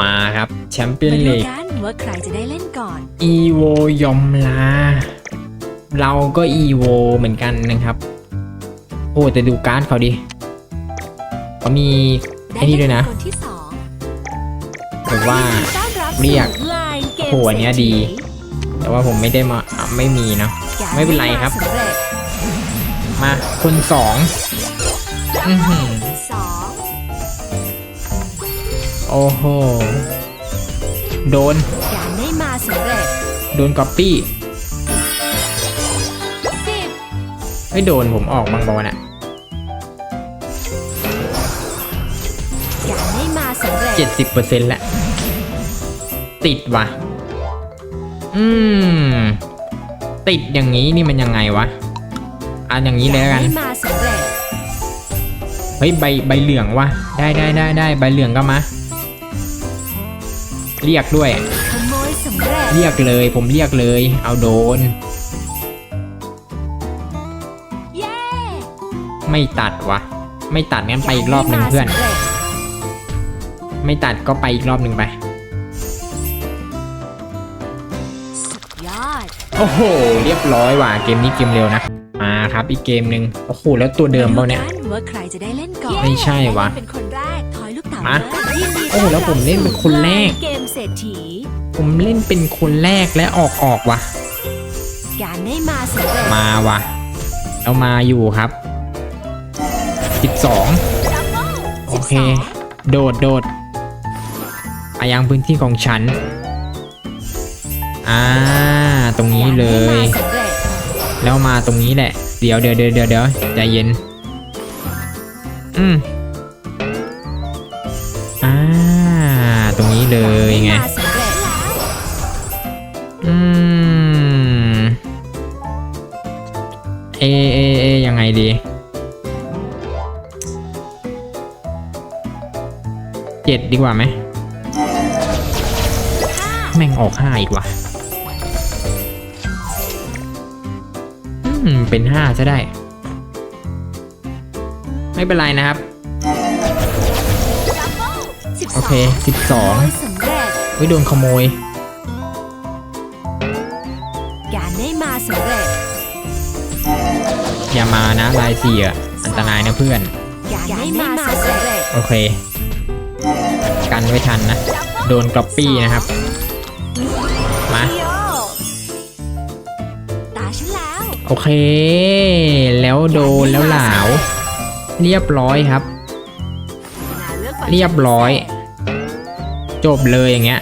มาครับแชมเปี้ยนมาดูลีกกันว่าใครจะได้เล่นก่อน อีโวยอมลา เราก็อีโวเหมือนกันนะครับ โอ้แต่ดูการ์ดเขาดิเขามีไอ้นี่ด้วยนะคนที่สองแบบว่ายินดีต้อนรับเรียกสู่ Line เกมโอ้โหอันเนี้ยดี แต่ว่าผมไม่ได้มาอะไม่มีเนาะศรษฐีไม่เป็นไรครับกาสำเร็จมาคนสองอื้อหือ โอ้โห โดน การได้มาสำเร็จโดนก๊อปปี้สิบไม่โดนผมออกบางบอลอะการได้มาสำเร็จเจ็ดสิบเปอร์เซ็นต์ละ ติดว่ะ อืม ติดอย่างนี้นี่มันยังไงวะ อะอย่างนี้เลยแล้วกัน ได้มาสำเร็จเฮ้ยใบใบเหลืองว่ะ ได้ได้ได้ได้ใบเหลืองก็มา เรียกด้วยขโมยสำเร็จเรียกเลยผมเรียกเลย เอาโดนเย้ไม่ตัดวะ ไม่ตัดงั้นไปอีกรอบหนึ่งเพื่อนการได้มาสำร็จไม่ตัดก็ไปอีกรอบหนึ่งไปยอดโอ้โห เรียบร้อยว่ะเกมนี้เกมเร็วนะ มาครับอีกเกมหนึ่งโอ้โหแล้วตัวเดิมเปล่าเนี่ยมาดูกันว่าใครจะได้เล่นก่อนไม่ใช่วะเป็นคนแรกถอยลูกเต๋ามาเลยยินดีโอ้โหแล้วผมเล่นเป็นคนแรก ต้อนบสู่ Line เกมเศรษฐี ผมเล่นเป็นคนแรกและออกออกว่ะการได้มาสำเร็จมาว่ะเอามาอยู่ครับ 12 โอเค โดดโดดไปยังพื้นที่ของฉัน อ่า ตรงนี้เลยการได้มาสำเร็จแล้วมาตรงนี้แหละ เดี๋ยวเดี๋ยวเดี๋ยวเดี๋ยวเดี๋ยวใจเย็น อืม เลยไงอืมเอเอเอยังไงดีเจ็ดดีกว่าไหมแม่งออกห้าอีกว่ะอืมเป็นห้าจะได้ ไม่เป็นไรนะครับ เคสิบสองขโมยสำเร็จไว้โดนขโมย การได้มาสำเร็จ อย่ามานะลายสี่อะอันตรายนะเพื่อน การได้มาสำเร็จ โอเค กันไว้ทันนะ โดนกรอปปี้นะครับ มาเดียวตาฉันแล้ว โอเค แล้วโดนแล้วหลาว เรียบร้อยครับ เรียบร้อย จบเลยอย่างเงี้ย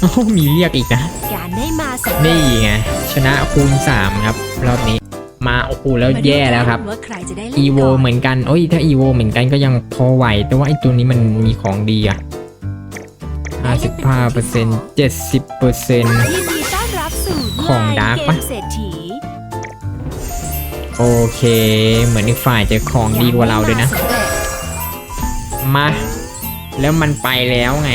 โอ้โหมีเรียกอีกนะ การได้มาสำเร็จนี่ไงชนะคูณ 3 ครับ รอบนี้มาโอ้โหแล้วมาดูแย่แล้วครับกันว่าใครจะได้เล่นอีโวก่อนเหมือนกันโอ้ยถ้าอีโวเหมือนกันก็ยังพอไหว แต่ว่าไอ้ตัวนี้มันมีของดีอะ55เปอร์เซ็นต์70เปอร์เซ็นต์ ยินดีต้อนรับสู่ของ Line ดาร์กเกปะมเศรษฐีโอเค เหมือนอีกฝ่ายจะของดีกว่าเราด้วยนะกได้มสำเร็จมา แล้วมันไปแล้วไง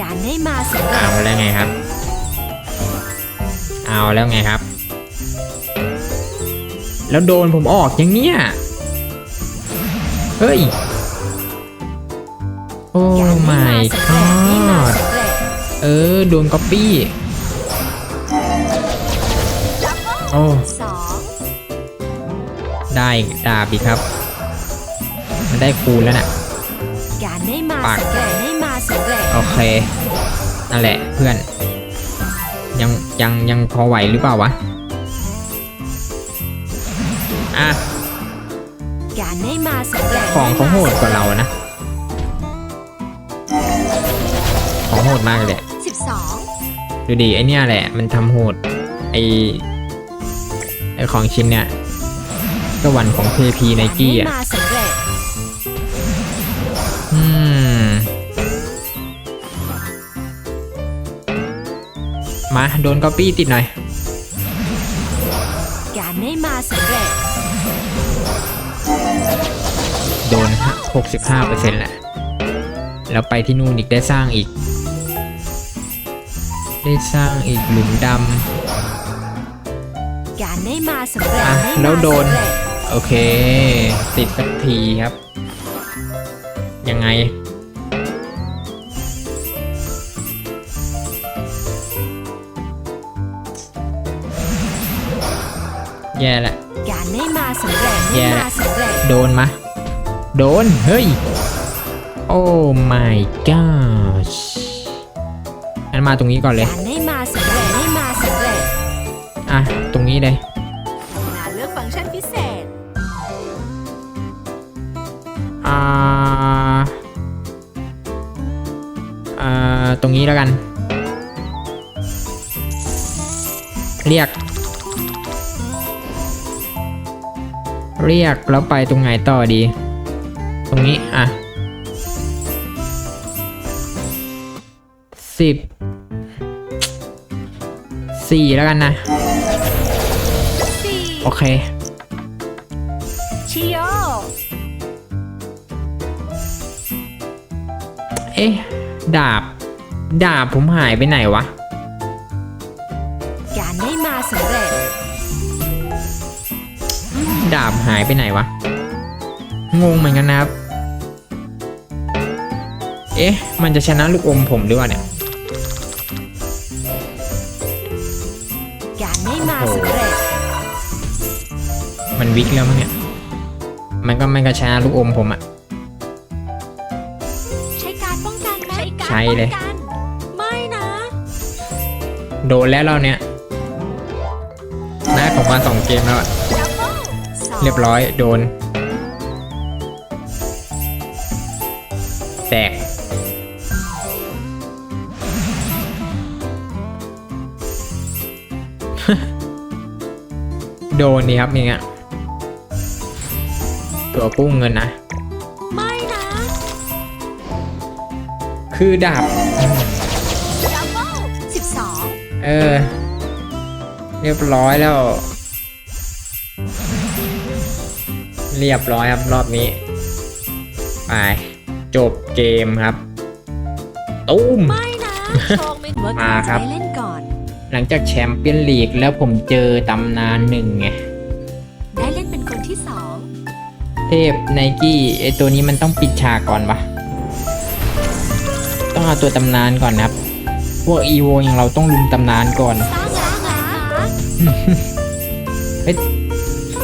การได้มาสำเร็จเอาแล้วไงครับ เอาแล้วไงครับ แล้วโดนผมออกอย่างเนี้ยเฮ้ย โอ้การได้ไม่สำเร็จได้มา god สำเร็จเออ โดนก๊อปปี้ โอ้สองได้ดาบอีกครับ มันได้คูณแล้วน่ะ การได้มาปากสำเร็จได้มาสำเร็จโอเค นั่นแหละเพื่อน ยังยังยังพอไหวหรือเปล่าวะ อะ การได้มาสำเร็จของเขาโหดกว่าเรานะ ของโหดมากเลยแหละสิบสองดูดิไอเนี้ยแหละ มันทำโหด ไอไอของชิ้นเนี้ยสวรรค์ของเทพีไนกี้ได้อะ มาสำ มาโดนก๊อปปี้ติดหน่อย การได้มาสำเร็จ โดน 65%แหละ แล้วไปที่นู่นอีกได้สร้างอีก ได้สร้างอีกหลุมดการได้มาสำเร็จอะได้แล้วมาโดน สำเร็จำโอเค ติดสักทีครับ ยังไง แย่ละการได้มาสำเร็จแย่ได้มาสำเร็จโดนมะ โดน เฮ้ย โอ้ my gosh งั้นมาตรงนี้ก่อนเลยการได้มาสำเร็จได้มาสำเร็จอะ ตรงนี้เลยงานเลือกฟังก์ชันพิเศษ อ่า อ่า ตรงนี้แล้วกัน เรียก เรียกแล้วไปตรงไหนต่อดี ตรงนี้อะสิบสี่แล้วกันนะสี่โอเคชิโยเอ๊ะ ดาบ ดาบผมหายไปไหนวะการได้มาสำเร็จ ดาบหายไปไหนวะ งงเหมือนกันนะครับ เอ๊ะ มันจะชนะลูกอมผมหรือเปล่าเนี่ยการได้มาสำเร็จมันวิกแล้วมั้งเนี่ย มันก็ไม่กระชนะลูกอมผมอะใช้การป้องกันไหมใช้เลยการป้องกันไม่นะ โดนแล้วเราเนี่ยได้ของมาสองเกมแล้วอะดับเบิลสอง เรียบร้อยโดน แตก โดนนี่ครับอย่างเงี้ยตัวกู้เงินนะ ไม่นะ คือดาบดับเบิลสิบสองเออ เรียบร้อยแล้ว เรียบร้อยครับรอบนี้ ไป จบเกมครับตุ้ม ไม่นะโชคไม่ว่ามาครับจะได้เล่นก่อน หลังจากแชมเปี้ยนลีกแล้วผมเจอตำนานหนึ่งไง ได้เล่นเป็นคนที่สองเทพไนกี้ไอตัวนี้มันต้องปิดฉากก่อนปะต้องเอาตัวตำนานก่อนนะครับ พวกอีโวอย่างเราต้องลุมตำนานก่อน สร้างล้างล้าง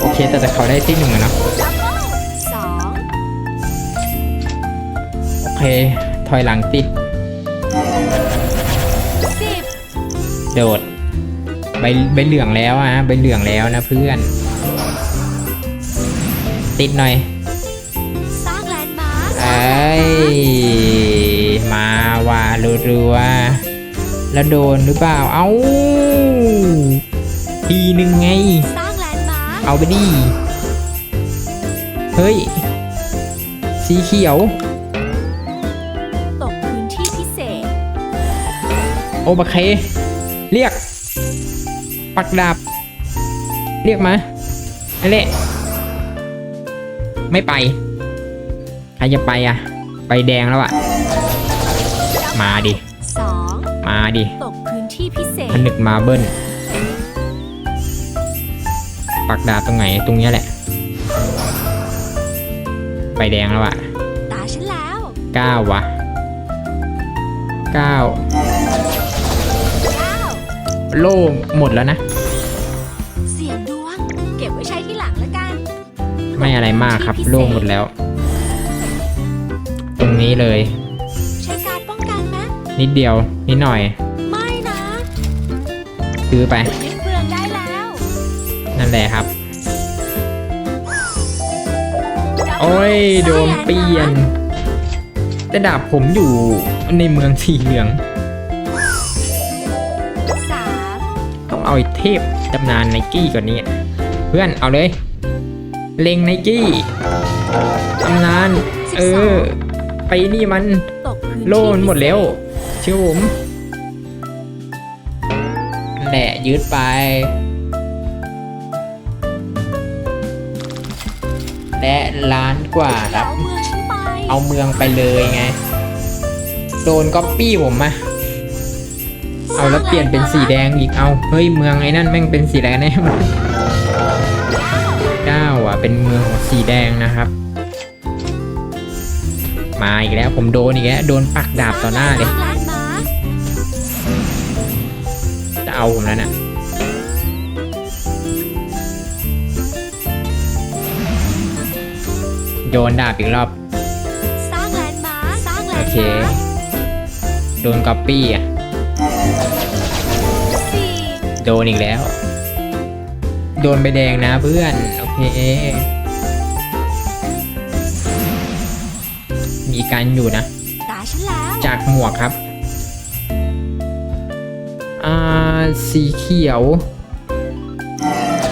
โอเคแต่แต่เขาได้ที่หนึ่งอะเนาะ เค ถอยหลังติดสิบโดด ใบใบเหลืองแล้วอะใบเหลืองแล้วนะเพื่อน ติดหน่อยสร้างแลนด์มาร์คเอ้ยมาว่ารัวๆแล้วโดนหรือเปล่า เอ้า ทีหนึ่งไง สร้างแลนด์มาร์คเอาไปดิ เฮ้ย สีเขียว อเค เรียก ปักดาบ เรียกมานั่นแหละไม่ไป ใครจะไปอะ ไปแดงแล้วอะ มาดิ สองมาดิตกพื้นที่พิเศษผนึกมาเบิ้ล ปักดาบตรงไหน ตรงเนี้ยแหละ ไปแดงแล้วอะตาฉันแล้วเก้าวะเก้าเก้า โล่หมดแล้วนะ เสียงดวง เก็บไว้ใช้ที่หลังแล้วกันไม่อะไรมากครับ โล่หมดแล้ว ตรงนี้เลย ใช้การป้องกันนะนิดเดียว นิดหน่อยไม่นะซื้อไป ยึดเปลืองได้แล้ว นั่นแหละครับ โอ้ย โดนเปลี่ยน แต่ดาบผมอยู่ในเมืองสีเหลือง เอาไอ้เทพตำนานไนกี้ก่อนนี้ เพื่อนเอาเลย เล็งไนกี้ตำนาน เออ ไปนี่มันตกพื้นที่โล่มันหมดแล้วเชื่อผมนั่นแหละยืดไปและล้านกว่าคแล้รับวเมืองฉันไปเอาเมืองไปเลยไง โดนก๊อปปี้ผมมา เอาแล้วเปลี่ยนเป็นสีแดงอีกเอาเฮ้ยเมืองไอ้นั่นแม่งเป็นสีแดงแน่มันเก้าอะเป็นเมืองสีแดงนะครับ มาอีกแล้วผมโดนอีกแล้วโดนปักดาบต่อหน้าเลยจะเอาผมแล้วนะ่ะโยนดาบอีกรอบ โอเค โดนก๊อปปี้อะ โดนอีกแล้ว โดนใบแดงนะเพื่อน โอเค มีการอยู่นะตาฉันแล้วจากหมวกครับ อ่า สีเขียว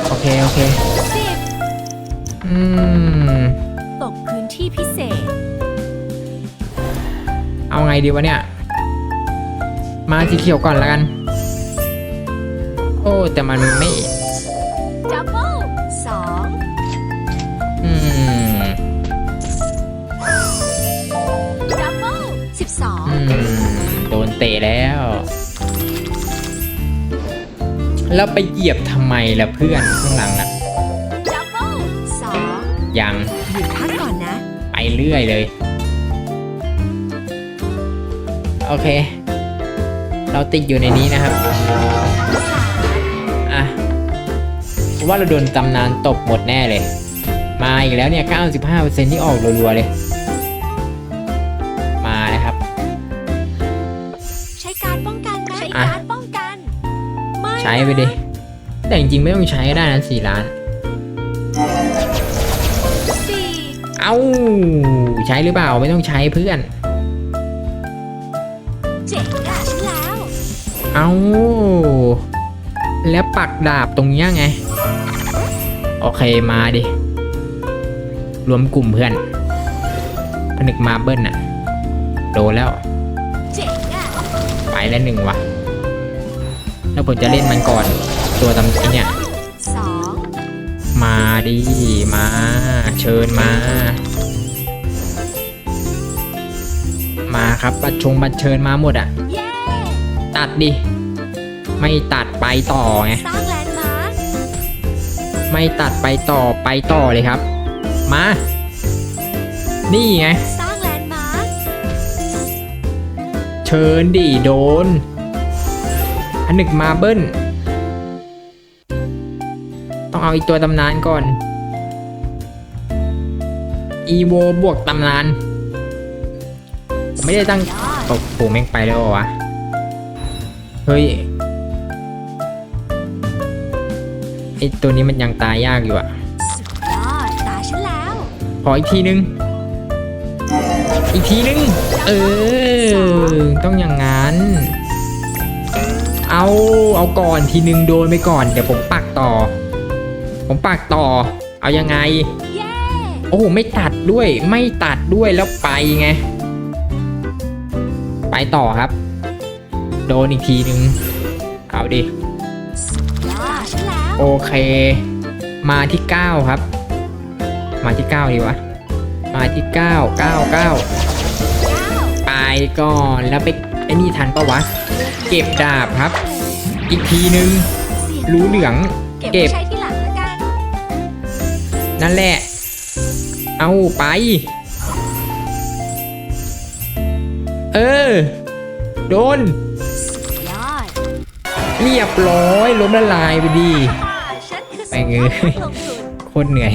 โอเค โอเคสิบอืมตกพื้นที่พิเศษ เอาไงดีวะเนี่ย มาสีเขียวก่อนละกันโอ้แต่มันไม่ดับเบิลสองอืมดับเบิลสิบสองอืมโดนเตะแล้ว แล้วไปเหยียบทำไมล่ะเพื่อนข้างหลังนะดับเบิลสองยังหยุดพักก่อนนะ ไปเรื่อยเลย โอเค เราติดอยู่ในนี้นะครับ ว่าเราโดนตำนานตบหมดแน่เลย มาอีกแล้วเนี่ย 95%ที่ออกรัวๆเลย มานะครับ ใช้การป้องกันนะใช้อะการป้องกันไม่ใช้ไปดิ แต่จริงๆ ไม่ต้องใช้ก็ได้นะ4ล้านสี่เอ้าใช้หรือเปล่าไม่ต้องใช้เพื่อนเจ๋งอะฉันแล้วเอ้าแล้วปักดาบตรงเนี้ยไง โอเคมาดิ รวมกลุ่มเพื่อน ผนึกมาเบิ้ลน่ะ โดนแล้วเจ๋งอะไปแล้วหนึ่งว่ะแล้วผมจะเล่นมันก่อน ตัวตำไอเนี่ยมาดิ มา เชิญมา มาครับบัตรชงบัตรเชิญมาหมดอะ ตัดดิ ไม่ตัดไปต่อไง ไม่ตัดไปต่อไปต่อเลยครับ มา นี่ไง สร้างแลนด์มาร์คเชิญดิโดน อันหนึ่งมาเบิ้ล ต้องเอาอีกตัวตำนานก่อน อีโวบวกตำนาน ไม่ได้ตั้งยอดโอ้โหแม่งไปแล้วเหรอวะ เฮ้ย ไอตัวนี้มันยังตายยากอยู่อะสุดยอดตาฉันแล้วขออีกทีนึง อีกทีนึง เออ ต้องอย่างนั้น เอาเอาก่อนทีนึงโดนไปก่อน เดี๋ยวผมปักต่อ ผมปักต่อ เอายังไงเย้โอ้โหไม่ตัดด้วย ไม่ตัดด้วยแล้วไปไง ไปต่อครับ โดนอีกทีนึง เอาดิสุดยอดฉันแล้ว โอเค มาที่ 9 ครับ มาที่ 9 ดีวะ มาที่ 9 9 9เก้าไปก่อนแล้วไปไอ้นี่ทันปะวะ เก็บดาบครับ อีกทีนึงเสียงรู้เหลือง เก็บเก็บไว้ใช้ที่หลังแล้วกันนั่นแหละ เอาไป เออ โดนสุดยอดเรียบร้อยล้มละลายไปดีฉันคือแม่งเอ้ยสุดยอดนักลงทุนโคตรเหนื่อย